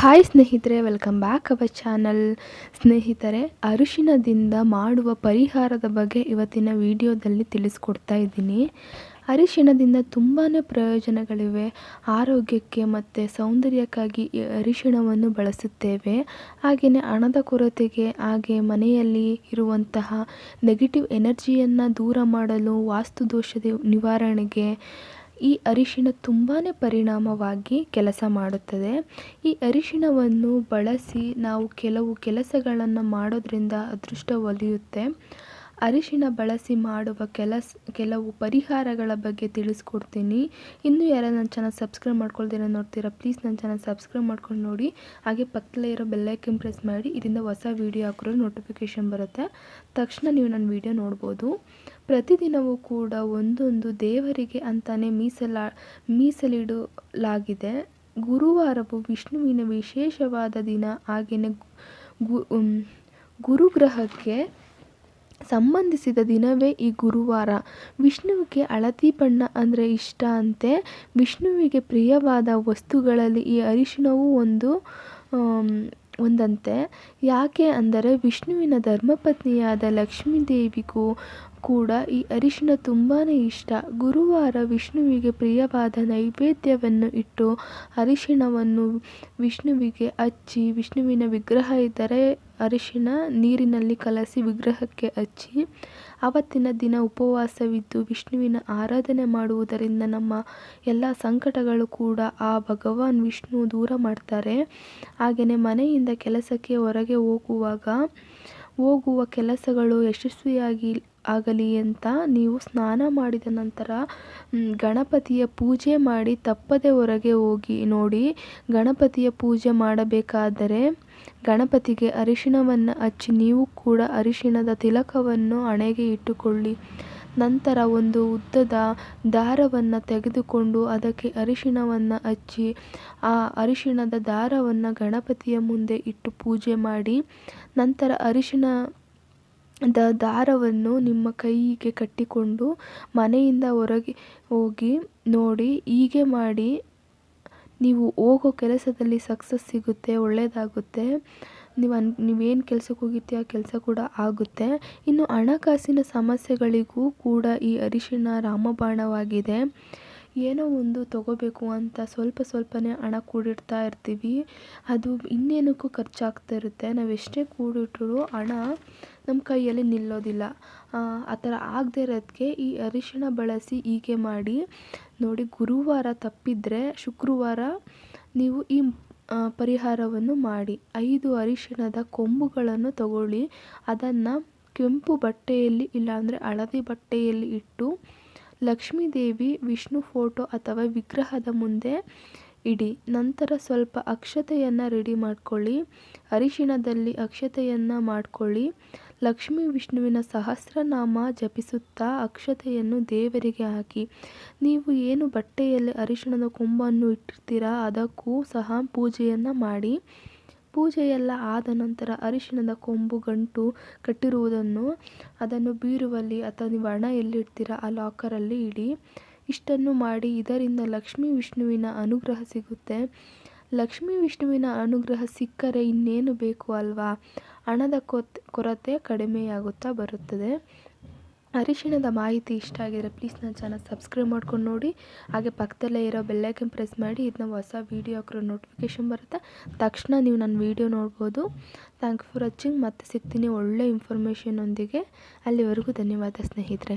Hi ಸ್ನೇಹಿತರೆ, welcome back our channel. ಸ್ನೇಹಿತರೆ ಅರಿಶಿನದಿಂದ ಮಾಡುವ ಪರಿಹಾರದ ಬಗ್ಗೆ ಇವತ್ತಿನ ವಿಡಿಯೋದಲ್ಲಿ ತಿಳಿಸ್ಕೊಡ್ತಾ ಇದ್ದೀನಿ. ಅರಿಶಿಣದಿಂದ ತುಂಬಾ ಪ್ರಯೋಜನಗಳಿವೆ. ಆರೋಗ್ಯಕ್ಕೆ ಮತ್ತು ಸೌಂದರ್ಯಕ್ಕಾಗಿ ಅರಿಶಿಣವನ್ನು ಬಳಸುತ್ತೇವೆ. ಹಾಗೆಯೇ ಹಣದ ಕೊರತೆಗೆ, ಹಾಗೆ ಮನೆಯಲ್ಲಿ ಇರುವಂತಹ ನೆಗೆಟಿವ್ ಎನರ್ಜಿಯನ್ನು ದೂರ ಮಾಡಲು ವಾಸ್ತು ದೋಷದ ನಿವಾರಣೆಗೆ ಈ ಅರಿಶಿಣ ತುಂಬಾ ಪರಿಣಾಮವಾಗಿ ಕೆಲಸ ಮಾಡುತ್ತದೆ. ಈ ಅರಿಶಿಣವನ್ನು ಬಳಸಿ ನಾವು ಕೆಲವು ಕೆಲಸಗಳನ್ನು ಮಾಡೋದ್ರಿಂದ ಅದೃಷ್ಟ ಒಲಿಯುತ್ತೆ. ಅರಿಶಿನ ಬಳಸಿ ಮಾಡುವ ಕೆಲಸ, ಕೆಲವು ಪರಿಹಾರಗಳ ಬಗ್ಗೆ ತಿಳಿಸ್ಕೊಡ್ತೀನಿ. ಇನ್ನೂ ಯಾರು ನನ್ನ ಚಾನಲ್ ಸಬ್ಸ್ಕ್ರೈಬ್ ಮಾಡ್ಕೊಳ್ದಿರ ನೋಡ್ತೀರಾ, ಪ್ಲೀಸ್ ನನ್ನ ಚಾನಲ್ ಸಬ್ಸ್ಕ್ರೈಬ್ ಮಾಡ್ಕೊಂಡು ನೋಡಿ. ಹಾಗೆ ಪಕ್ಕದಲ್ಲೇ ಇರೋ ಬೆಲ್ಲೈಕನ್ ಪ್ರೆಸ್ ಮಾಡಿ, ಇದರಿಂದ ಹೊಸ ವೀಡಿಯೋ ಹಾಕಿರೋ ನೋಟಿಫಿಕೇಷನ್ ಬರುತ್ತೆ. ತಕ್ಷಣ ನೀವು ನನ್ನ ವೀಡಿಯೋ ನೋಡ್ಬೋದು. ಪ್ರತಿದಿನವೂ ಕೂಡ ಒಂದೊಂದು ದೇವರಿಗೆ ಅಂತಲೇ ಮೀಸಲ, ಮೀಸಲಿಡಲಾಗಿದೆ. ಗುರುವಾರವು ವಿಷ್ಣುವಿನ ವಿಶೇಷವಾದ ದಿನ ಹಾಗೆಯೇ ಗು ಗುರುಗ್ರಹಕ್ಕೆ ಸಂಬಂಧಿಸಿದ ದಿನವೇ ಈ ಗುರುವಾರ. ವಿಷ್ಣುವಿಗೆ ಅಳತಿ ಬಣ್ಣ ಅಂದರೆ ಇಷ್ಟ ಅಂತೆ. ವಿಷ್ಣುವಿಗೆ ಪ್ರಿಯವಾದ ವಸ್ತುಗಳಲ್ಲಿ ಈ ಅರಿಶಿಣವೂ ಒಂದು ಒಂದಂತೆ. ಯಾಕೆ ಅಂದರೆ ವಿಷ್ಣುವಿನ ಧರ್ಮಪತ್ನಿಯಾದ ಲಕ್ಷ್ಮೀದೇವಿಗೂ ಕೂಡ ಈ ಅರಿಶಿಣ ತುಂಬಾ ಇಷ್ಟ. ಗುರುವಾರ ವಿಷ್ಣುವಿಗೆ ಪ್ರಿಯವಾದ ನೈವೇದ್ಯವನ್ನು ಇಟ್ಟು ಅರಿಶಿಣವನ್ನು ವಿಷ್ಣುವಿಗೆ ಹಚ್ಚಿ ವಿಷ್ಣುವಿನ ವಿಗ್ರಹ ಇದ್ದರೆ ಅರಿಶಿಣ ನೀರಿನಲ್ಲಿ ಕಲಸಿ ವಿಗ್ರಹಕ್ಕೆ ಹಚ್ಚಿ, ಆವತ್ತಿನ ದಿನ ಉಪವಾಸವಿದ್ದು ವಿಷ್ಣುವಿನ ಆರಾಧನೆ ಮಾಡುವುದರಿಂದ ನಮ್ಮ ಎಲ್ಲ ಸಂಕಟಗಳು ಕೂಡ ಆ ಭಗವಾನ್ ವಿಷ್ಣು ದೂರ ಮಾಡ್ತಾರೆ. ಹಾಗೆಯೇ ಮನೆಯಿಂದ ಕೆಲಸಕ್ಕೆ ಹೊರಗೆ ಹೋಗುವಾಗ, ಹೋಗುವ ಕೆಲಸಗಳು ಯಶಸ್ವಿಯಾಗಿ ಆಗಲಿ ಅಂತ ನೀವು ಸ್ನಾನ ಮಾಡಿದ ನಂತರ ಗಣಪತಿಯ ಪೂಜೆ ಮಾಡಿ ತಪ್ಪದೆ ಹೊರಗೆ ಹೋಗಿ ನೋಡಿ ಗಣಪತಿಯ ಪೂಜೆ ಮಾಡಬೇಕಾದರೆ ಗಣಪತಿಗೆ ಅರಿಶಿಣವನ್ನು ಹಚ್ಚಿ ನೀವು ಕೂಡ ಅರಿಶಿಣದ ತಿಲಕವನ್ನು ಹಣೆಗೆ ಇಟ್ಟುಕೊಳ್ಳಿ. ನಂತರ ಒಂದು ಉದ್ದದ ದಾರವನ್ನು ತೆಗೆದುಕೊಂಡು ಅದಕ್ಕೆ ಅರಿಶಿಣವನ್ನು ಹಚ್ಚಿ, ಆ ಅರಿಶಿಣದ ದಾರವನ್ನು ಗಣಪತಿಯ ಮುಂದೆ ಇಟ್ಟು ಪೂಜೆ ಮಾಡಿ, ನಂತರ ಅರಿಶಿಣ ದ ದಾರವನ್ನು ನಿಮ್ಮ ಕೈಗೆ ಕಟ್ಟಿಕೊಂಡು ಮನೆಯಿಂದ ಹೊರಗೆ ಹೋಗಿ ನೋಡಿ, ಹೀಗೆ ಮಾಡಿ ನೀವು ಹೋಗೋ ಕೆಲಸದಲ್ಲಿ ಸಕ್ಸಸ್ ಸಿಗುತ್ತೆ ಒಳ್ಳೆಯದಾಗುತ್ತೆ ನೀವು ಅನ್, ನೀವೇನು ಕೆಲ್ಸಕ್ಕೆ ಹೋಗಿರ್ತೀರ ಆ ಕೆಲಸ ಕೂಡ ಆಗುತ್ತೆ. ಇನ್ನು ಹಣಕಾಸಿನ ಸಮಸ್ಯೆಗಳಿಗೂ ಕೂಡ ಈ ಅರಿಶಿಣ ರಾಮಬಾಣವಾಗಿದೆ. ಏನೋ ಒಂದು ತಗೋಬೇಕು ಅಂತ ಸ್ವಲ್ಪ ಸ್ವಲ್ಪನೇ ಹಣ ಕೂಡಿಡ್ತಾ ಇರ್ತೀವಿ. ಅದು ಇನ್ನೇನಕ್ಕೂ ಖರ್ಚಾಗ್ತಾ ಇರುತ್ತೆ. ನಾವು ಎಷ್ಟೇ ಕೂಡಿಟ್ರೂ ಹಣ ನಮ್ಮ ಕೈಯಲ್ಲಿ ನಿಲ್ಲೋದಿಲ್ಲ. ಆ ಥರ ಆಗದೇ ಇರೋದಕ್ಕೆ ಈ ಅರಿಶಿಣ ಬಳಸಿ ಹೀಗೆ ಮಾಡಿ, ನೋಡಿ ಗುರುವಾರ ತಪ್ಪಿದರೆ ಶುಕ್ರವಾರ ನೀವು ಈ ಪರಿಹಾರವನ್ನು ಮಾಡಿ. ಐದು ಅರಿಶಿಣದ ಕೊಂಬುಗಳನ್ನು ತಗೊಳ್ಳಿ. ಅದನ್ನು ಕೆಂಪು ಬಟ್ಟೆಯಲ್ಲಿ ಇಲ್ಲಾಂದರೆ ಹಳದಿ ಬಟ್ಟೆಯಲ್ಲಿ ಇಟ್ಟು ಲಕ್ಷ್ಮೀದೇವಿ ವಿಷ್ಣು ಫೋಟೋ ಅಥವಾ ವಿಗ್ರಹದ ಮುಂದೆ ಇಡಿ. ನಂತರ ಸ್ವಲ್ಪ ಅಕ್ಷತೆಯನ್ನು ರೆಡಿ ಮಾಡ್ಕೊಳ್ಳಿ. ಅರಿಶಿಣದಲ್ಲಿ ಅಕ್ಷತೆಯನ್ನು ಮಾಡಿಕೊಳ್ಳಿ. ಲಕ್ಷ್ಮೀ ವಿಷ್ಣುವಿನ ಸಹಸ್ರನಾಮ ಜಪಿಸುತ್ತಾ ಅಕ್ಷತೆಯನ್ನು ದೇವರಿಗೆ ಹಾಕಿ. ನೀವು ಏನು ಬಟ್ಟೆಯಲ್ಲಿ ಅರಿಶಿಣದ ಕೊಂಬನ್ನು ಇಟ್ಟಿರ್ತೀರಾ ಅದಕ್ಕೂ ಸಹ ಪೂಜೆಯನ್ನು ಮಾಡಿ. ಪೂಜೆಯೆಲ್ಲ ಆದ ನಂತರ ಅರಿಶಿಣದ ಕೊಂಬು ಗಂಟು ಕಟ್ಟಿರುವುದನ್ನು ಅದನ್ನು ಬೀರುವಲ್ಲಿ ಅಥವಾ ನೀವು ಹಣ ಎಲ್ಲಿಡ್ತೀರಾ ಆ ಲಾಕರಲ್ಲಿ ಇಡಿ. ಇಷ್ಟನ್ನು ಮಾಡಿ ಇದರಿಂದ ಲಕ್ಷ್ಮೀ ವಿಷ್ಣುವಿನ ಅನುಗ್ರಹ ಸಿಗುತ್ತೆ. ಲಕ್ಷ್ಮೀ ವಿಷ್ಣುವಿನ ಅನುಗ್ರಹ ಸಿಕ್ಕರೆ ಇನ್ನೇನು ಬೇಕು ಅಲ್ವಾ? ಹಣದ ಕೊರತೆ ಕಡಿಮೆಯಾಗುತ್ತಾ ಬರುತ್ತದೆ. ಅರಿಶಿಣದ ಮಾಹಿತಿ ಇಷ್ಟ ಆಗಿದ್ರೆ ಪ್ಲೀಸ್ ನನ್ನ ಚಾನಲ್ ಸಬ್ಸ್ಕ್ರೈಬ್ ಮಾಡ್ಕೊಂಡು ನೋಡಿ. ಹಾಗೆ ಪಕ್ಕದಲ್ಲೇ ಇರೋ ಬೆಲ್ಲೈಕನ್ ಪ್ರೆಸ್ ಮಾಡಿ. ಇದನ್ನ ಹೊಸ ವೀಡಿಯೋ ಹಾಕಿರೋ ನೋಟಿಫಿಕೇಷನ್ ಬರುತ್ತೆ. ತಕ್ಷಣ ನೀವು ನನ್ನ ವೀಡಿಯೋ ನೋಡ್ಬೋದು. ಥ್ಯಾಂಕ್ ಫಾರ್ ವಾಚಿಂಗ್ ಮತ್ತೆ ಸಿಗ್ತೀನಿ ಒಳ್ಳೆ ಇನ್ಫಾರ್ಮೇಷನ್ನೊಂದಿಗೆ ಅಲ್ಲಿವರೆಗೂ ಧನ್ಯವಾದ ಸ್ನೇಹಿತರೆ.